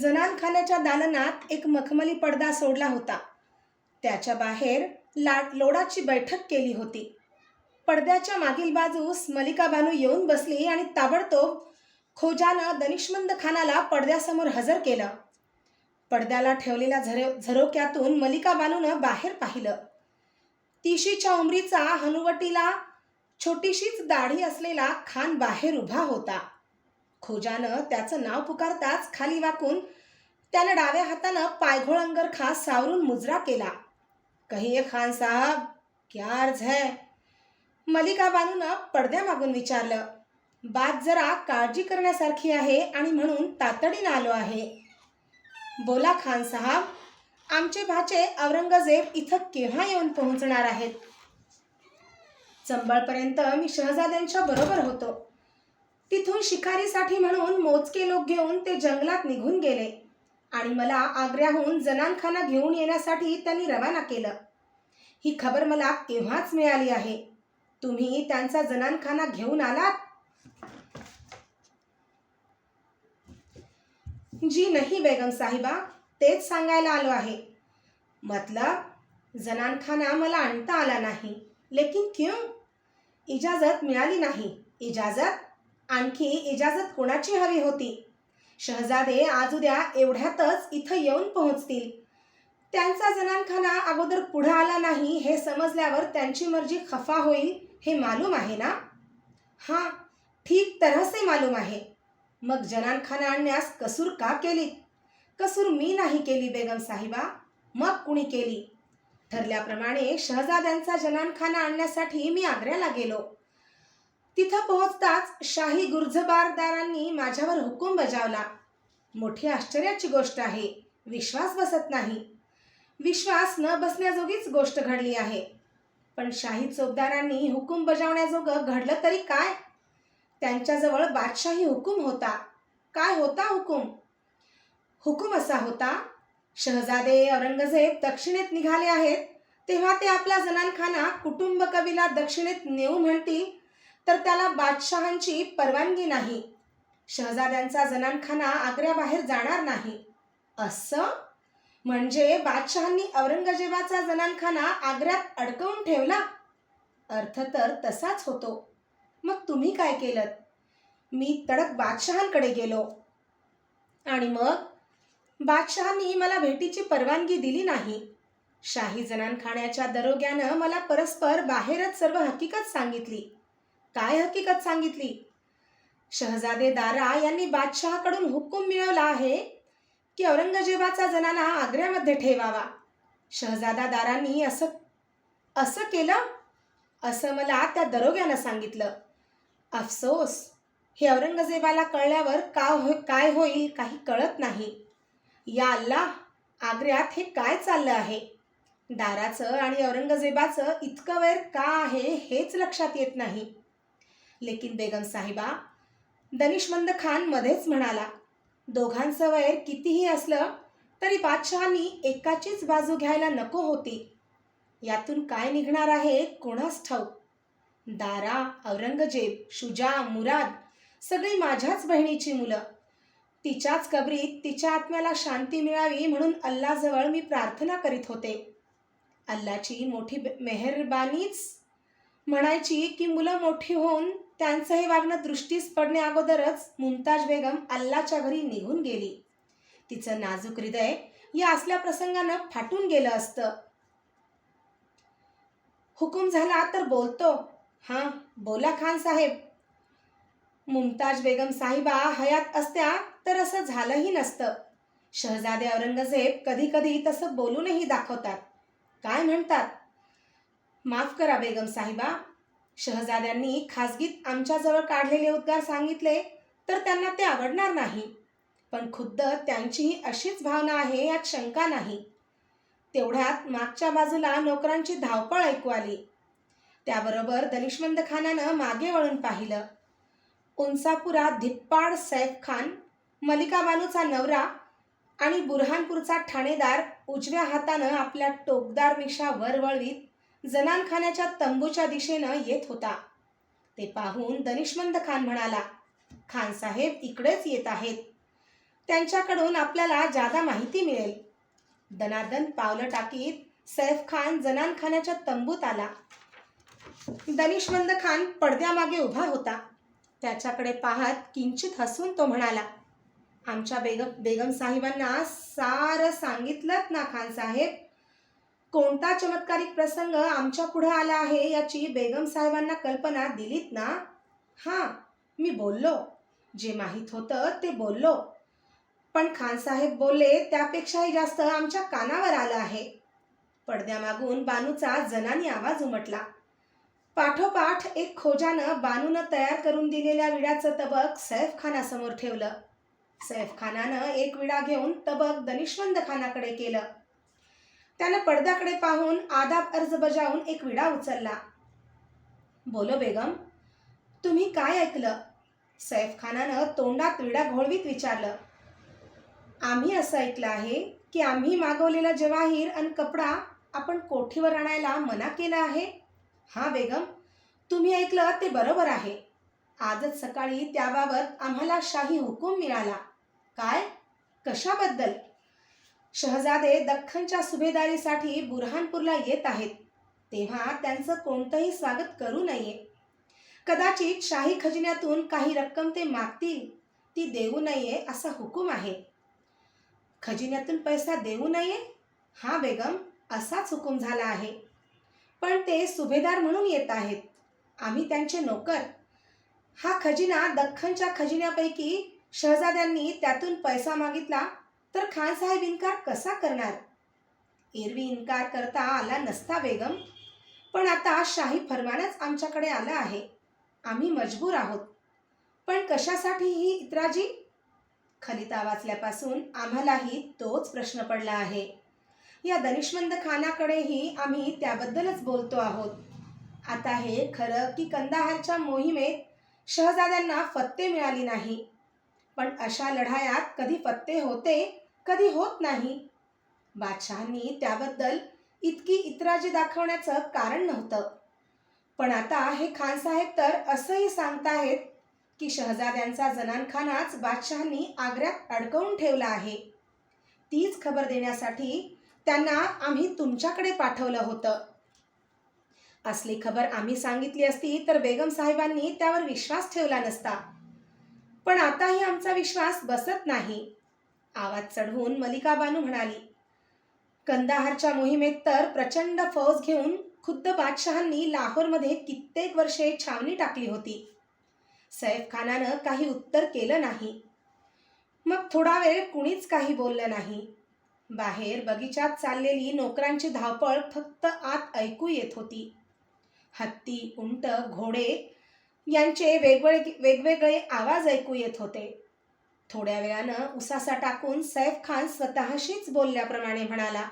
जनानखान्याच्या दालनात एक मखमली पडदा सोडला होता. त्याच्या बाहेर ला लोडाची बैठक केली होती. पडद्याच्या मागील बाजूस मलिका बानू येऊन बसली आणि ताबडतोब खोजानं दनिशमंद खानाला पडद्यासमोर हजर केलं. पडद्याला ठेवलेल्या झरो झरोक्यातून मलिका बानूनं बाहेर पाहिलं. तिशीच्या उमरीचा हनुवटीला छोटीशीच दाढी असलेला खान बाहेर उभा होता. खोजानं त्याचं नाव पुकारताच खाली वाकून त्यानं डाव्या हातानं पायघोळ अंगरखा सावरून मुजरा केला. कहिये खान साहब क्या अर्ज है? मलिका बानूनं पडद्यामागून विचारलं बात जरा काळजी करण्यासारखी आहे आणि म्हणून तातडीनं आलो आहे. बोला खान साहब आमचे भाचे औरंगजेब इथं केव्हा येऊन पोहोचणार आहेत? चंबळपर्यंत मी शहजाद्यांच्या बरोबर होतो. तिथून शिकारीसाठी म्हणून मोजके लोक घेऊन ते जंगलात निघून गेले. आणि मला आग्र्याहून जनानखाना घेऊन येण्यासाठी त्यांनी रवाना केलं. ही खबर मला केव्हाच मिळाली आहे? तुम्ही त्यांचा जनानखाना घेऊन आलात? जी नाही बेगम साहिबा तेच सांगायला आलो आहे. मतलब जनानखाना मला आणता आला नाही. लेकिन क्यों? इजाजत मिळाली नाही. इजाजत? आणखी इजाजत कोणाची हवी होती? शहजादे आज उद्या एवढ्यातच इथं येऊन पोहोचतील. त्यांचा जनानखाना अगोदर पुढं आला नाही हे समजल्यावर त्यांची मर्जी खफा होईल हे मालूम आहे ना? हां ठीक तरहसे मालूम आहे. मग जनानखाना आणण्यास कसूर का केली? कसूर मी नाही केली बेगम साहिबा. मग कुणी केली? ठरल्याप्रमाणे शहजाद्यांचा जनानखाना आणण्यासाठी मी आग्र्याला गेलो. तिथं पोहोचताच शाही गुर्जबारदारांनी माझ्यावर हुकूम बजावला. मोठी आश्चर्याची गोष्ट आहे विश्वास बसत नाही. विश्वास न बसण्याजोगीच गोष्ट घडली आहे. पण शाही चोपदारांनी हुकूम बजावण्याजोगं घडलं तरी काय? त्यांच्याजवळ बादशाही हुकूम होता. काय होता हुकूम? हुकूम असा होता शहजादे औरंगजेब दक्षिणेत निघाले आहेत तेव्हा ते आपला जनानखाना कुटुंब कवीला दक्षिणेत नेऊ म्हणतील तर त्याला बादशहांची परवानगी नाही. शहजाद्यांचा जनानखाना आग्र्याबाहेर जाणार नाही. असं? म्हणजे बादशहांनी औरंगजेबाचा जनानखाना आग्र्यात अडकवून ठेवला? अर्थ तर तसाच होतो. मग तुम्ही काय केलं मी तडक बादशहांकडे गेलो. आणि मग? बादशहांनी मला भेटीची परवानगी दिली नाही. शाही जनानखाण्याच्या दरोग्यानं मला परस्पर बाहेरच सर्व हकीकत सांगितली. काय हकीकत सांगितली? शहजादे दारा यांनी बादशहाकडून हुकूम मिळवला आहे की औरंगजेबाचा जनाना आग्र्यामध्ये ठेवावा. शहजादा दारांनी असं असं केलं? असं मला त्या दरोग्यानं सांगितलं. अफसोस! हे औरंगजेबाला कळल्यावर का हो काय होईल काही कळत नाही. या अल्लाह आग्र्यात हे काय चाललं आहे? दाराचं आणि औरंगजेबाचं इतकं वैर का आहे हेच लक्षात येत नाही. लेकिन बेगम साहिबा दनिशमंद खान मध्येच म्हणाला दोघांचं वैर कितीही असलं तरी बादशहानी एकाचीच बाजू घ्यायला नको होती. यातून काय निघणार आहे कोणास ठाऊक? दारा औरंगजेब शुजा मुराद सगळी माझ्याच बहिणीची मुलं. तिच्याच कबरीत तिच्या आत्म्याला शांती मिळावी म्हणून अल्लाजवळ मी प्रार्थना करीत होते. अल्लाची मोठी मेहरबानीच म्हणायची की मुलं मोठी होऊन त्यांचं हे वागणं दृष्टीस पडणे अगोदरच मुमताज बेगम अल्लाच्या घरी निघून गेली. तिचं नाजूक हृदय या असल्या प्रसंगानं फाटून गेलं असतं. हुकूम झाला तर बोलतो. हां बोला खान साहेब. मुमताज बेगम साहिबा हयात असत्या तर असं झालंही नसतं. शहजादे औरंगजेब कधी कधी तसं बोलूनही दाखवतात. काय म्हणतात? माफ करा बेगम साहिबा शहजाद्यांनी खाजगीत आमच्याजवळ काढलेले उद्गार सांगितले तर त्यांना ते आवडणार नाही. पण खुद्द त्यांचीही अशीच भावना आहे यात शंका नाही. तेवढ्यात मागच्या बाजूला नोकरांची धावपळ ऐकू आली. त्याबरोबर दलिशमंद खानानं मागे वळून पाहिलं. उंचापुरा धिप्पाड सैफ खान मलिका बानूचा नवरा आणि बुरहानपूरचा ठाणेदार उजव्या हातानं आपल्या टोकदार मिशा वर वळवीत जनानखान्याच्या तंबूच्या दिशेनं येत होता. ते पाहून दनिशमंद खान म्हणाला खान साहेब इकडेच येत आहेत. त्यांच्याकडून आपल्याला जादा माहिती मिळेल. दनादन पावलं टाकीत सैफ खान जनानखान्याच्या तंबूत आला. दनिशमंद खान पडद्यामागे उभा होता. त्याच्याकडे पाहत किंचित हसून तो म्हणाला आमच्या बेगम बेगम साहेबांना सारं सांगितलंत ना खान साहेब. कोणता चमत्कारिक प्रसंग आमच्या पुढे आला आहे याची बेगम साहेबांना कल्पना दिलीत ना? हां मी बोललो. जे माहीत होतं ते बोललो. पण खानसाहेब बोलले त्यापेक्षाही जास्त आमच्या कानावर आलं आहे. पडद्यामागून बानूचा जनानी आवाज उमटला. पाठोपाठ एक खोजानं बानूनं तयार करून दिलेल्या विड्याचं तबक सैफ खानासमोर ठेवलं. सैफ खानानं एक विडा घेऊन तबक दनिश्वंद खानाकडे केलं. त्यानं पडद्याकडे पाहून आदाब अर्ज बजावून एक विडा उचलला. बोलो बेगम तुम्ही काय ऐकलं? सैफ खानानं तोंडात विडा घोळवीत विचारलं. आम्ही असं ऐकलं आहे की आम्ही मागवलेला जवाहीर आणि कपडा आपण कोठीवर आणायला मना केला आहे? हां बेगम तुम्ही ऐकलं ते बरोबर आहे. आजच सकाळी त्याबाबत आम्हाला शाही हुकूम मिळाला. काय? कशाबद्दल? शहजादे दख्खनच्या सुभेदारीसाठी बुरहानपूरला येत आहेत. तेव्हा त्यांचं कोणतंही स्वागत करू नये. कदाचित शाही खजिन्यातून काही रक्कम ते मागतील ती देऊ नये असा हुकूम आहे. खजिन्यातून पैसा देऊ नये? हा बेगम असाच हुकूम झाला आहे. पण ते सुभेदार म्हणून येत आहेत. आम्ही त्यांचे नोकर. हा खजिना दख्खनच्या खजिन्यापैकी शहजाद्यांनी त्यातून पैसा मागितला तर खानसाहेब इन्कार कसा करणार? एरवी इन्कार करता आला नसता बेगम. पण आता शाही फरमानच आमच्याकडे आलं आहे. आम्ही मजबूर आहोत. पण कशासाठी ही इत्राजी? खलिता वाचल्यापासून आम्हालाही तोच प्रश्न पडला आहे. या दनिशमंद खानाकडेही आम्ही त्याबद्दलच बोलतो आहोत. आता हे खरं की कंदाहारच्या मोहिमेत शहजाद्यांना फत्ते मिळाली नाही. पण अशा लढायात कधी फत्ते होते कधी होत नाही. बादशहांनी त्याबद्दल इतकी इतराजी दाखवण्याचं कारण नव्हतं. पण आता हे खानसाहेब तर असंही सांगताहेत की शहजाद्यांचा जनानखानाच बादशहांनी आग्र्यात अडकवून ठेवला आहे. तीच खबर देण्यासाठी त्यांना आम्ही तुमच्याकडे पाठवलं होतं. असली खबर आम्ही सांगितली असती तर बेगम साहेबांनी त्यावर विश्वास ठेवला नसता. पण आताही आमचा विश्वास बसत नाही. आवाज चढवून मलिका बानू म्हणाली कंदाहारच्या मोहिमेत तर प्रचंड फौज घेऊन खुद्द बादशहांनी लाहोरमध्ये कित्येक वर्षे छावणी टाकली होती. सैफ खानानं काही उत्तर केलं नाही. मग थोडा वेळ कुणीच काही बोललं नाही. बाहेर बगीचात चाललेली नोकरांची धावपळ फक्त आत ऐकू येत होती. हत्ती उंट घोडे यांचे वेगवेगळे वेगवेगळे आवाज ऐकू येत होते. थोड्या वेळानं उसासा टाकून सैफ खान स्वतःशीच बोलल्याप्रमाणे म्हणाला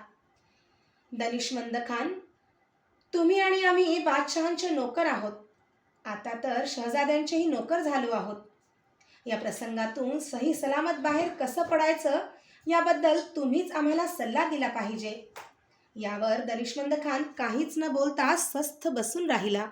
दनिशमंद खान तुम्ही आणि आम्ही बादशहांचे नोकर आहोत. आता तर शहजाद्यांचेही नोकर झालो आहोत. या प्रसंगातून सही सलामत बाहेर कसं पडायचं याबद्दल तुम्हीच आम्हाला सल्ला दिला पाहिजे. यावर दनिशमंद खान काहीच न बोलता स्वस्थ बसून राहिला.